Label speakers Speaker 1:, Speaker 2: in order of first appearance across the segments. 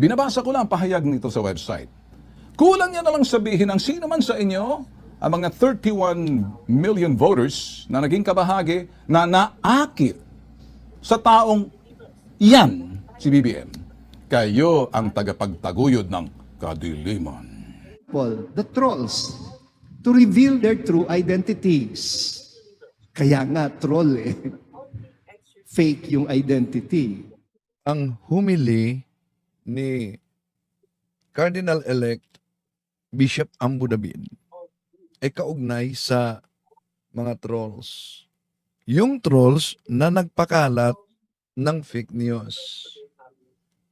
Speaker 1: Binabasa ko lang ang pahayag nito sa website. Kulang niya na lang sabihin ang sino man sa inyo, ang mga 31 million voters na naging kabahagi na naakit sa taong yan, si BBM. Kayo ang tagapagtaguyod ng kadiliman.
Speaker 2: people, the trolls, to reveal their true identities. Kaya nga, troll eh. Fake yung identity.
Speaker 3: ang humili ni Cardinal-elect Bishop Ambu David ay kaugnay sa mga trolls. Yung trolls na nagpakalat ng fake news.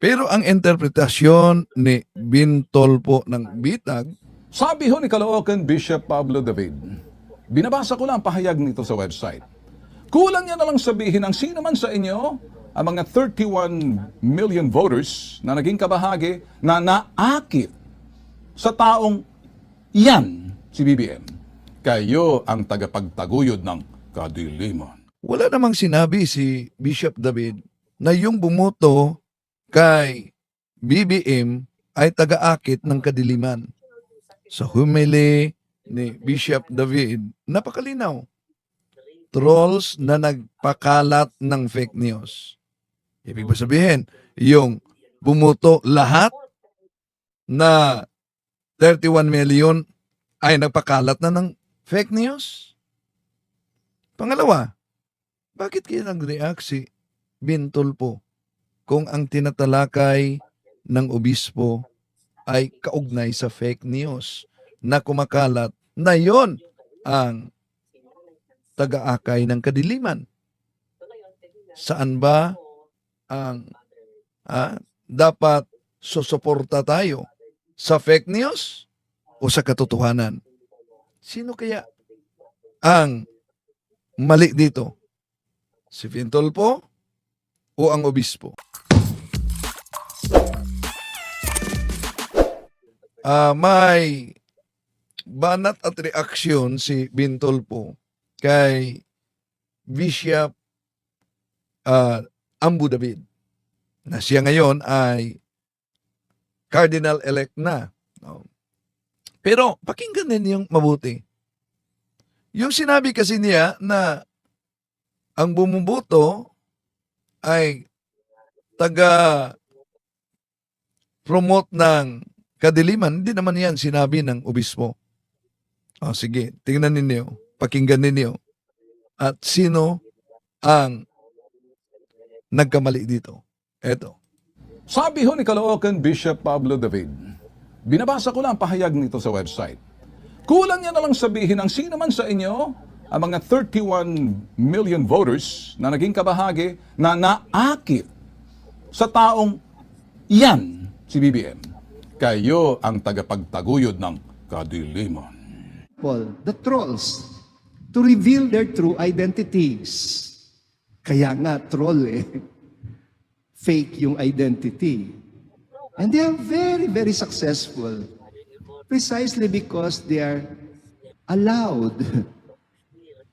Speaker 3: Pero ang interpretasyon ni Bintolpo ng Bitag
Speaker 1: Sabi ho ni Caloocan Bishop Pablo David, binabasa ko lang ang pahayag nito sa website. Kulang niya na lang sabihin ang sino man sa inyo, ang mga 31 million voters na naging kabahagi na naakit sa taong yan, si BBM. Kayo ang tagapagtaguyod ng kadiliman.
Speaker 3: Wala namang sinabi si Bishop David na yung bumoto kay BBM ay taga-akit ng kadiliman. Sa humili ni Bishop David, napakalinaw. Trolls na nagpakalat ng fake news. Ibig sabihin, yung bumoto lahat na 31 million ay nagpakalat na ng fake news? Pangalawa, bakit kaya nag-react si Bintolpo kung ang tinatalakay ng obispo ay kaugnay sa fake news na kumakalat na yon ang taga-akay ng kadiliman? Saan ba ang ah, dapat susuporta tayo? Sa fake news o sa katotohanan? Sino kaya ang mali dito? Si Vintolpo o ang obispo? Ah, may banat at reaksyon si Bintolpo kay Bishop ah, Ambu David na siya ngayon ay cardinal-elect na. No? Pero pakinggan din yung mabuti. Yung sinabi kasi niya na ang bumuboto ay taga promote ng kadiliman, hindi naman yan sinabi ng obispo. O sige, tingnan ninyo, pakinggan ninyo. At sino ang nagkamali dito? Eto.
Speaker 1: Sabi ho ni Caloocan Bishop Pablo David, binabasa ko lang ang pahayag nito sa website. Kulang niya na lang sabihin ang sino man sa inyo, ang mga 31 million voters na naging kabahagi na naakit sa taong yan, si BBM. Kayo ang tagapagtaguyod ng kadiliman.
Speaker 2: People, the trolls, to reveal their true identities. Kaya nga, troll eh. Fake yung identity. And they are very, very successful. Precisely because they are allowed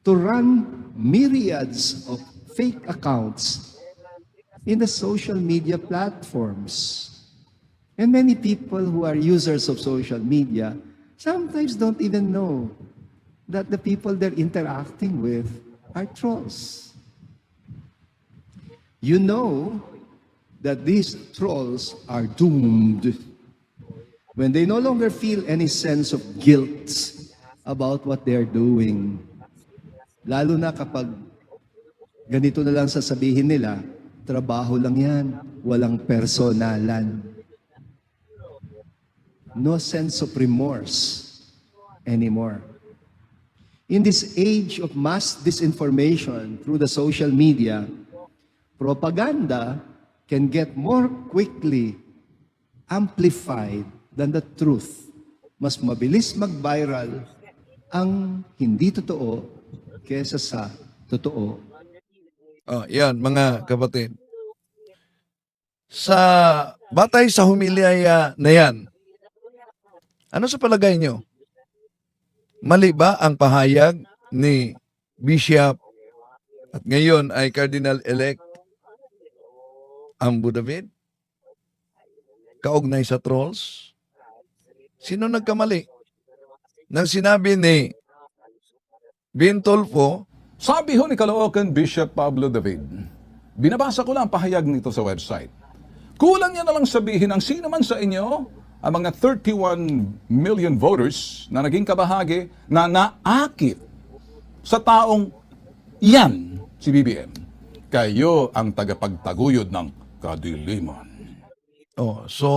Speaker 2: to run myriads of fake accounts in the social media platforms. And many people who are users of social media sometimes don't even know that the people they're interacting with are trolls. You know that these trolls are doomed when they no longer feel any sense of guilt about what they're doing. Lalo na kapag ganito na lang sasabihin nila, trabaho lang yan, walang personalan. No sense of remorse anymore. In this age of mass disinformation through the social media, propaganda can get more quickly amplified than the truth. Mas mabilis mag-viral ang hindi totoo kesa sa totoo.
Speaker 3: Oh, yan, mga kapatid. Sa batay sa humilya na yan, ano sa palagay nyo? Mali ba ang pahayag ni Bishop at ngayon ay Cardinal-elect Ambu David? kaugnay sa trolls? Sino nagkamali? Nang sinabi ni Bintolfo,
Speaker 1: Sabi ho ni Caloocan Bishop Pablo David, binabasa ko lang ang pahayag nito sa website. Kulang niya na lang sabihin ang sino man sa inyo, ang mga 31 million voters na naging kabahagi na naakit sa taong yan, si BBM. Kayo ang tagapagtaguyod ng kadiliman.
Speaker 3: oh, so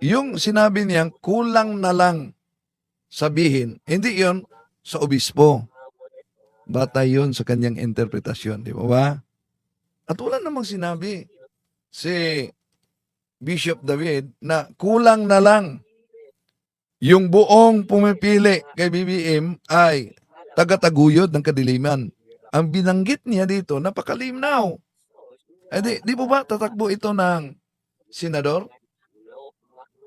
Speaker 3: yung sinabi niyang kulang na lang sabihin, hindi yon sa obispo. Batay yun sa kanyang interpretasyon, di ba ba? At wala namang sinabi si Bishop David na kulang na lang yung buong pumipili kay BBM ay tagataguyod ng kadiliman. Ang binanggit niya dito, napakalimnaw. Eh di, di po ba tatakbo ito ng senador?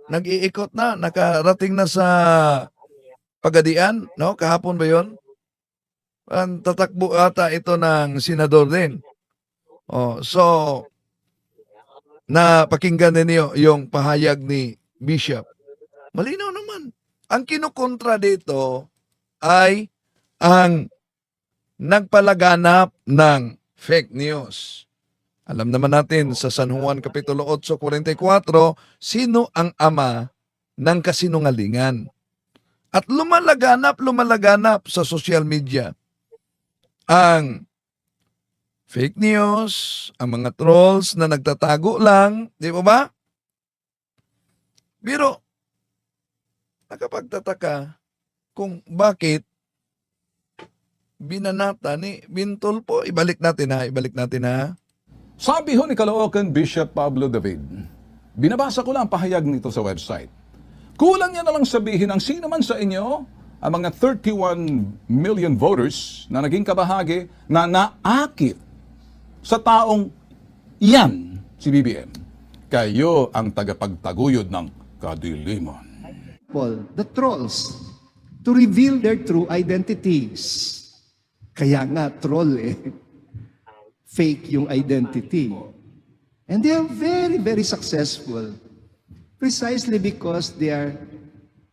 Speaker 3: Nag-iikot na, nakarating na sa pagadian, no? Kahapon ba 'yon? Ang tatakbo ata ito ng senador din. Oh, so na pakinggan ninyo yung pahayag ni Bishop. Malinaw naman. Ang kinukontra dito ay ang nagpalaganap ng fake news. Alam naman natin sa San Juan Kapitulo 8:44, sino ang ama ng kasinungalingan? At lumalaganap, lumalaganap sa social media ang fake news, ang mga trolls na nagtatago lang, di ba ba? Pero, nakapagtataka kung bakit binanata ni Bintol po. Ibalik natin ha, ibalik natin ha.
Speaker 1: Sabi ho ni Caloocan Bishop Pablo David, binabasa ko lang ang pahayag nito sa website. Kulang niya na lang sabihin ang sino man sa inyo, ang mga 31 million voters na naging kabahagi na naakit sa taong yan, si BBM. Kayo ang tagapagtaguyod ng kadiliman.
Speaker 2: Paul, the trolls, to reveal their true identities. Kaya nga, troll eh. Fake yung identity. And they are very, very successful. Precisely because they are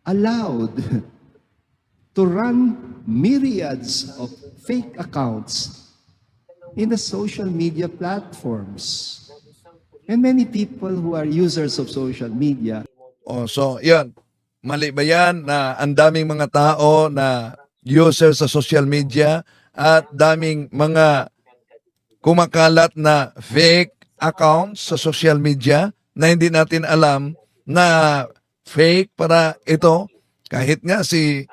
Speaker 2: allowed to run myriads of fake accounts in the social media platforms. And many people who are users of social media
Speaker 3: Oh, so, yun. Mali ba yan na ang daming mga tao na user sa social media at daming mga kumakalat na fake accounts sa social media na hindi natin alam na fake para ito. Kahit nga si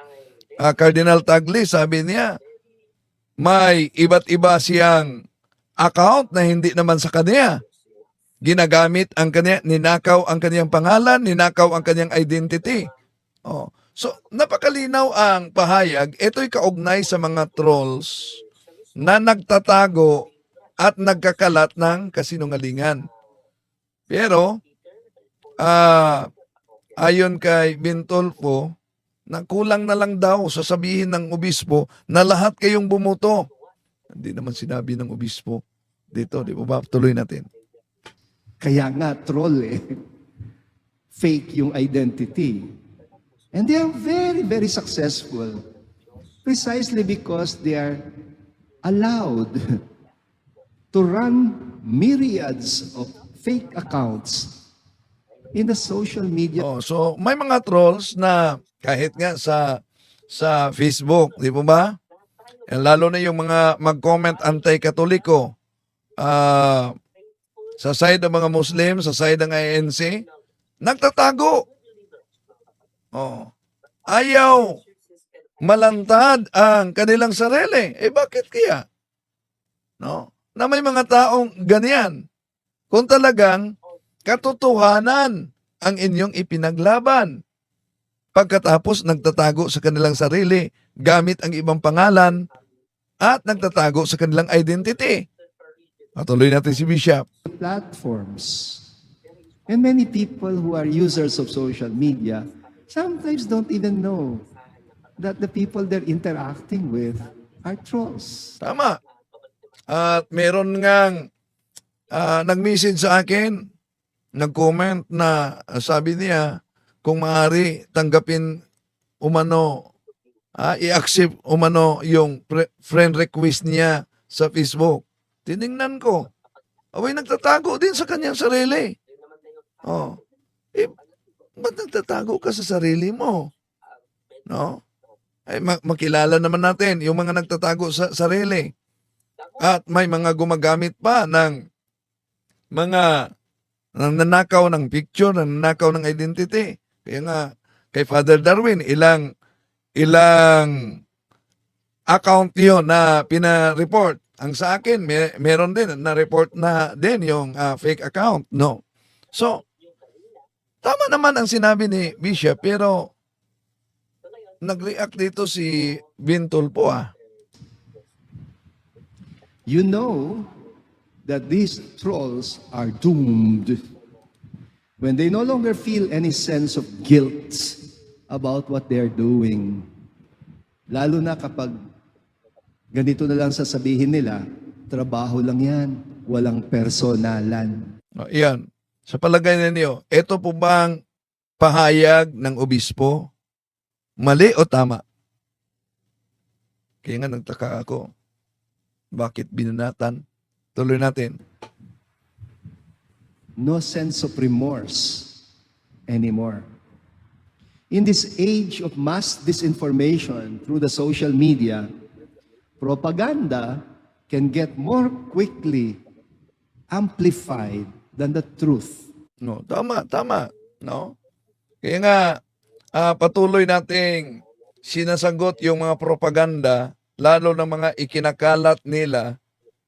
Speaker 3: ah, Cardinal Tagle, sabi niya, may iba't iba siyang account na hindi naman sa kanya ginagamit ang kanya, ninakaw ang kanyang pangalan, ninakaw ang kanyang identity. Oh. So, napakalinaw ang pahayag. Ito'y kaugnay sa mga trolls na nagtatago at nagkakalat ng kasinungalingan. Pero, ah ayon kay Bintolfo, na kulang na lang daw sasabihin ng obispo na lahat kayong bumoto. Hindi naman sinabi ng obispo dito, di ba? Tuloy natin.
Speaker 2: Kaya nga, troll eh. Fake yung identity. And they are very, very successful. Precisely because they are allowed to run myriads of fake accounts in the social media
Speaker 3: Oh, so may mga trolls na kahit nga sa sa Facebook, di po ba? Eh, lalo na yung mga mag-comment anti-katoliko. Ah, sa side ng mga Muslim, sa side ng INC, nagtatago. Oh. Ayaw malantad ang kanilang sarili. Eh bakit kaya? No? Na may mga taong ganyan. Kung talagang katotohanan ang inyong ipinaglaban. Pagkatapos nagtatago sa kanilang sarili gamit ang ibang pangalan at nagtatago sa kanilang identity. Patuloy natin si Bishop.
Speaker 2: platforms. And many people who are users of social media sometimes don't even know that the people they're interacting with are trolls.
Speaker 3: Tama. At meron ngang ah, nag-message sa akin, nag-comment na ah, sabi niya kung maaari tanggapin umano ah, i-accept umano yung friend request niya sa Facebook. Tiningnan ko. Away nagtatago din sa kanyang sarili. Oh. Eh, ba't nagtatago ka sa sarili mo? No? Ay, ma- makilala naman natin yung mga nagtatago sa sarili. At may mga gumagamit pa ng mga nananakaw ng picture, nananakaw ng identity. Kaya nga, kay Father Darwin, ilang ilang account yun na pina-report. Ang sa akin, may, meron din na-report na din yung ah, fake account. No. So, tama naman ang sinabi ni Bishop, pero nag-react dito si Bintol po ah.
Speaker 2: You know that these trolls are doomed when they no longer feel any sense of guilt about what they're doing. Lalo na kapag ganito na lang sasabihin nila, trabaho lang yan, walang personalan.
Speaker 3: O, Iyan. Sa palagay ninyo, ito po bang pahayag ng obispo? Mali o tama? Kaya nga nagtaka ako. Bakit binanatan? Tuloy natin.
Speaker 2: no sense of remorse anymore. In this age of mass disinformation through the social media, propaganda can get more quickly amplified than the truth.
Speaker 3: No, tama, tama. No? Kaya nga, ah, patuloy nating sinasagot yung mga propaganda, lalo ng mga ikinakalat nila,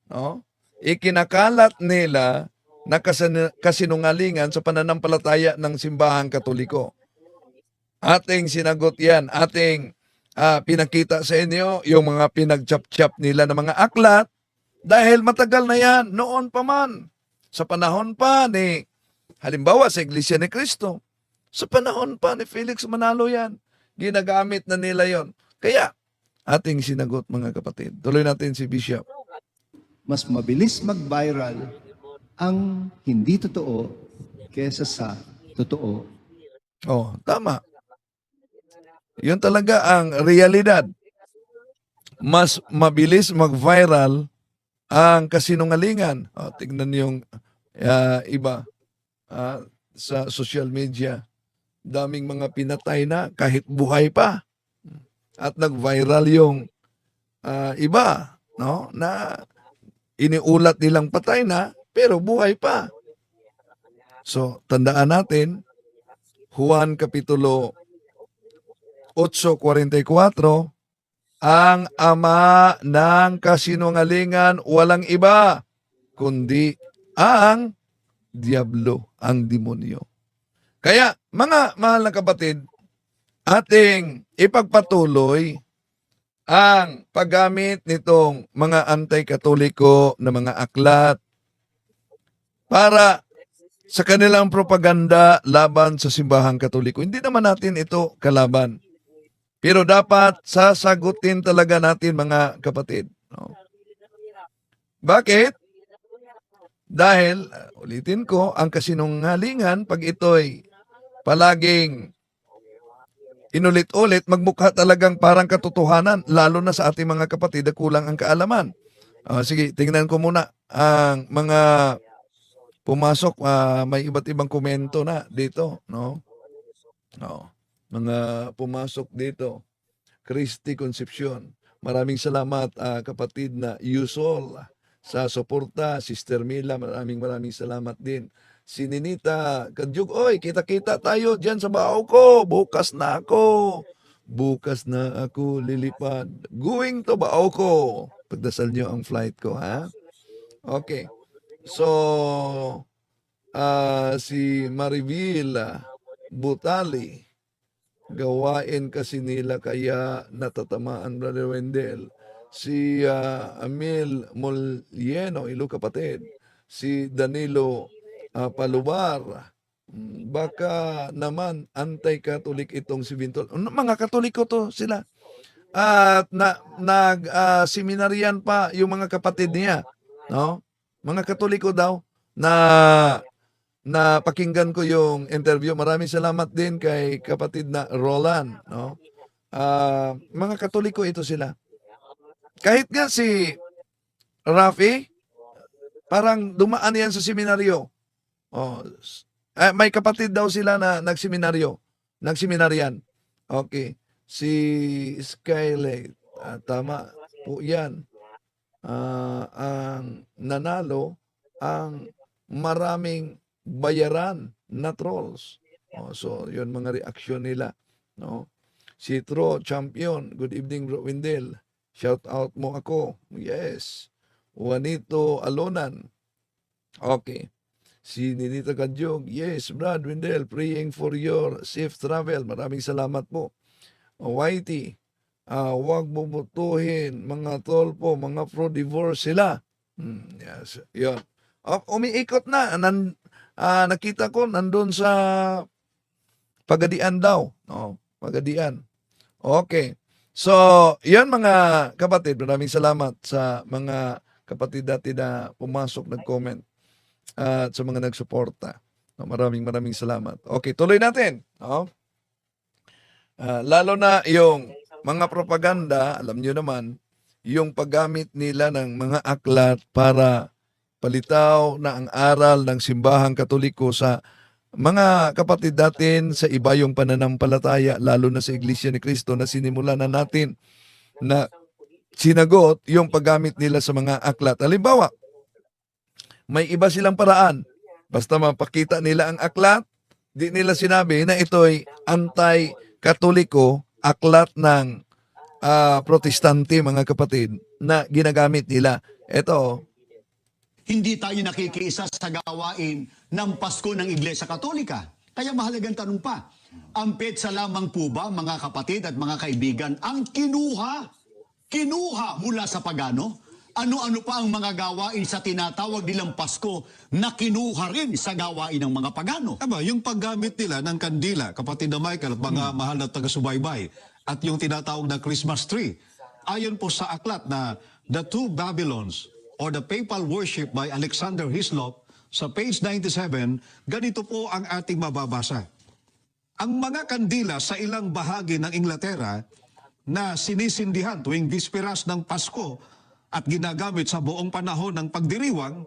Speaker 3: no? Ikinakalat nila na kasin- kasinungalingan sa pananampalataya ng simbahang katoliko. Ating sinagot yan, ating ah, pinakita sa inyo yung mga pinagchap-chap nila ng mga aklat dahil matagal na yan, noon pa man. Sa panahon pa ni, halimbawa sa Iglesia ni Cristo, sa panahon pa ni Felix Manalo yan, ginagamit na nila yon. Kaya, ating sinagot mga kapatid. Tuloy natin si Bishop.
Speaker 2: Mas mabilis mag-viral ang hindi totoo kesa sa totoo.
Speaker 3: Oh, tama. Yun talaga ang realidad. Mas mabilis mag-viral ang kasinungalingan. Oh, tignan yung ah, iba ah, sa social media. Daming mga pinatay na kahit buhay pa. At nag-viral yung ah, iba, no? Na iniulat nilang patay na pero buhay pa. So, tandaan natin, Juan Kapitulo 8.44, ang ama ng kasinungalingan walang iba, kundi ang diablo, ang demonyo. Kaya, mga mahal na kapatid, ating ipagpatuloy ang paggamit nitong mga anti-katoliko na mga aklat para sa kanilang propaganda laban sa simbahang katoliko. Hindi naman natin ito kalaban. Pero dapat sasagutin talaga natin mga kapatid. No? Bakit? Dahil, ulitin ko, ang kasinungalingan, pag ito'y palaging inulit-ulit, magmukha talagang parang katotohanan, lalo na sa ating mga kapatid na kulang ang kaalaman. Ah, sige, tingnan ko muna ang mga pumasok, ah, may iba't ibang komento na dito, no? Oo. Mga pumasok dito. Christy Concepcion. Maraming salamat ah, kapatid na Yusol sa suporta. Sister Mila, maraming maraming salamat din. Si Ninita Kadyug, oy, kita-kita tayo dyan sa bahaw ko. Bukas na ako. Bukas na ako lilipad. Going to bahaw ko. Pagdasal nyo ang flight ko, ha? Okay. So, ah si Marivil ah, Butali, gawain kasi nila kaya natatamaan Brother Wendell. Si ah, Amil Molieno, ilo kapatid. Si Danilo ah, Palubar. Mm, Baka naman anti-Catholic itong si Bintol. Ano, Mga Katoliko to sila. At na nag ah, seminaryan pa yung mga kapatid niya, no? Mga Katoliko daw na na pakinggan ko yung interview. Maraming salamat din kay kapatid na Roland, no? Ah, mga Katoliko ito sila. Kahit nga si Rafi, parang dumaan yan sa seminaryo. Oh, eh, may kapatid daw sila na nagseminaryo, nagseminaryan. Okay. Si Skylight, ah, tama po yan. Ah, ang nanalo ang maraming bayaran na trolls. Oh, so, yun mga reaksyon nila. No? Si Tro, champion. Good evening, Bro Windel. Shout out mo ako. Yes. Juanito Alonan. Okay. Si Ninita Kadyog. Yes, Brad Windel. Praying for your safe travel. Maraming salamat po. Whitey. Ah, huwag mo butuhin mga tol po, mga pro-divorce sila. Hmm, yes, yun. Oh, umiikot na. Nan, ah, nakita ko nandun sa Pagadian daw. No, Pagadian. Okay. So, yan mga kapatid, maraming salamat sa mga kapatid dati na pumasok, nag-comment at sa mga nagsuporta. No, maraming maraming salamat. Okay, tuloy natin. No? Ah, lalo na yung mga propaganda, alam nyo naman, yung paggamit nila ng mga aklat para palitaw na ang aral ng simbahang katoliko sa mga kapatid natin sa iba yung pananampalataya, lalo na sa Iglesia ni Cristo na sinimulan na natin na sinagot yung paggamit nila sa mga aklat. Halimbawa, may iba silang paraan. Basta mapakita nila ang aklat, di nila sinabi na ito'y anti-katoliko, aklat ng ah, protestante, mga kapatid, na ginagamit nila. Ito,
Speaker 4: hindi tayo nakikiisa sa gawain ng Pasko ng Iglesia Katolika. Kaya mahalagang tanong pa, ang petsa lamang po ba, mga kapatid at mga kaibigan, ang kinuha, kinuha mula sa pagano? Ano-ano pa ang mga gawain sa tinatawag nilang Pasko na kinuha rin sa gawain ng mga pagano?
Speaker 5: Aba, yung paggamit nila ng kandila, kapatid na Michael at mga mahal na taga-subaybay, at yung tinatawag na Christmas tree, ayon po sa aklat na The Two Babylons or the Papal Worship by Alexander Hislop sa page 97, ganito po ang ating mababasa. Ang mga kandila sa ilang bahagi ng Inglaterra na sinisindihan tuwing bisperas ng Pasko at ginagamit sa buong panahon ng pagdiriwang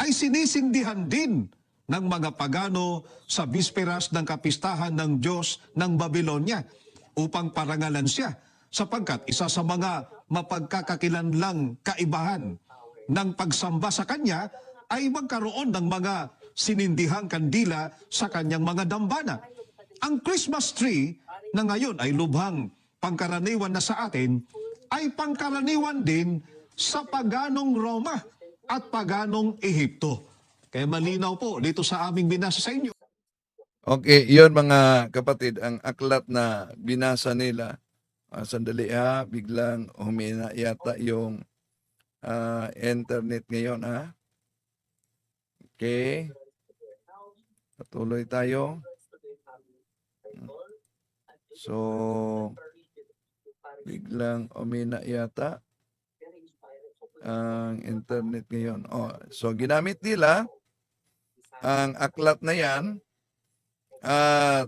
Speaker 5: ay sinisindihan din ng mga pagano sa bisperas ng kapistahan ng Diyos ng Babylonia upang parangalan siya sapagkat isa sa mga mapagkakakilanlang kaibahan ng pagsamba sa Kanya ay magkaroon ng mga sinindihang kandila sa kanyang mga dambana. Ang Christmas tree na ngayon ay lubhang pangkaraniwan na sa atin ay pangkaraniwan din sa paganong Roma at paganong Ehipto. Kaya malinaw po dito sa aming binasa sa inyo.
Speaker 3: Okay, yon mga kapatid, ang aklat na binasa nila. Ah, sandali ha, biglang humina yata yung ah, internet ngayon ha. Okay. Patuloy tayo. So, biglang umina yata ang internet ngayon. Oh, so ginamit nila ang aklat na yan at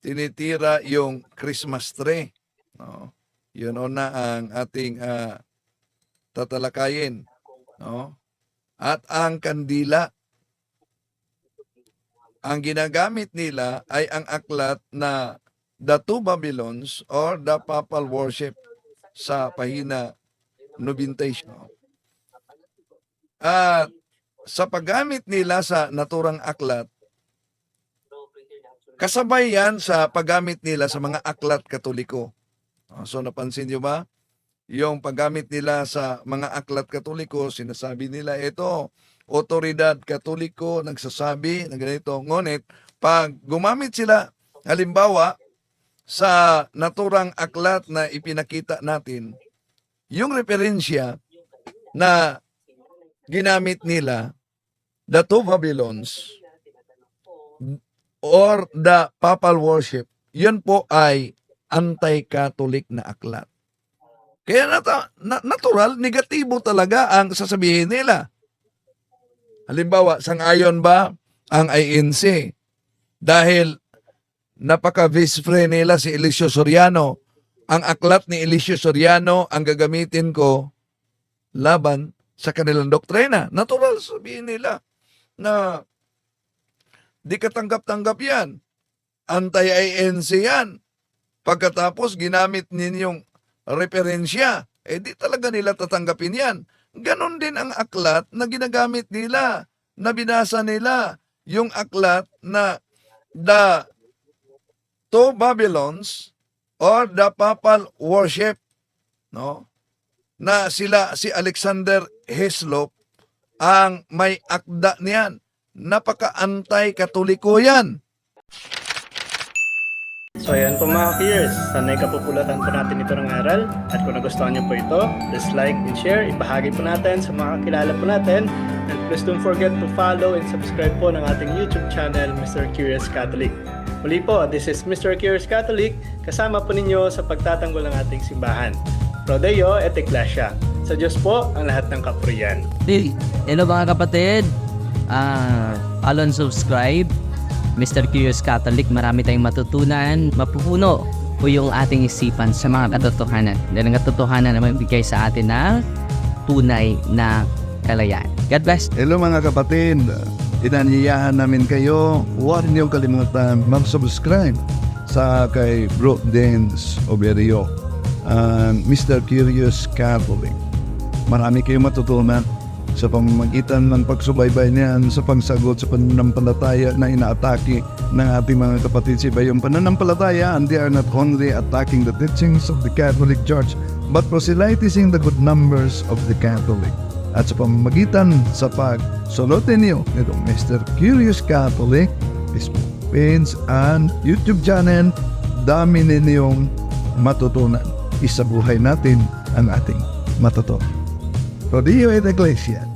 Speaker 3: tinitira yung Christmas tree. No? Yun na ang ating ah, tatalakayin. No? At ang kandila. Ang ginagamit nila ay ang aklat na The Two Babylons or The Papal Worship sa pahina 91. At sa paggamit nila sa naturang aklat, Kasabay yan sa paggamit nila sa mga aklat katoliko. Ah, So napansin nyo ba? Yung paggamit nila sa mga aklat katoliko, sinasabi nila ito, otoridad katoliko nagsasabi na ganito. Ngunit, pag gumamit sila, halimbawa, sa naturang aklat na ipinakita natin, yung referensya na ginamit nila, the two Babylons, or the papal worship, yun po ay anti-Catholic na aklat. Kaya nata- na- natural, negatibo talaga ang sasabihin nila. Halimbawa, sangayon ba ang INC dahil napaka-vice friend nila si Eliseo Soriano. Ang aklat ni Eliseo Soriano ang gagamitin ko laban sa kanilang doktrina. Natural sabihin nila na di katanggap-tanggap yan. Anti-INC yan. Pagkatapos ginamit ninyong referensya, eh di talaga nila tatanggapin yan. Ganon din ang aklat na ginagamit nila, na binasa nila. Yung aklat na the two Babylons or the papal worship, no? Na sila si Alexander Hislop ang may akda niyan. Napaka-antay-katoliko yan.
Speaker 6: So ayan po mga peers, sanay kapupulatan po natin ito ng aral at kung nagustuhan niyo po ito, please like and share, ibahagi po natin sa mga kakilala po natin and please don't forget to follow and subscribe po ng ating YouTube channel, Mr. Curious Catholic. Muli po, this is Mr. Curious Catholic, kasama po ninyo sa pagtatanggol ng ating simbahan. Pro Deo et Ecclesia. Sa Diyos po ang lahat ng kapurian.
Speaker 7: Hello mga kapatid. Ah, follow and subscribe. Mr. Curious Catholic, marami tayong matutunan. Mapupuno po yung ating isipan sa mga katotohanan. Dahil ang katotohanan na magbigay sa atin ng tunay na kalayaan. God bless.
Speaker 8: Hello mga kapatid, inanyayahan namin kayo, huwag niyong kalimutan mag-subscribe sa kay Bro Dance Oberio, and Mr. Curious Catholic. Marami kayong matutunan sa pamamagitan ng pagsubaybay niyan sa pagsagot sa pananampalataya na inaatake ng ating mga kapatid sa iba. Pananampalataya, and they are not only attacking the teachings of the Catholic Church, but proselytizing the good numbers of the Catholic at sa pamamagitan sa pagsulotin niyo nitong Mr. Curious Catholic, page and YouTube channel, dami ninyong matutunan. Isabuhay natin ang ating matutunan. Rodillo et Iglesia,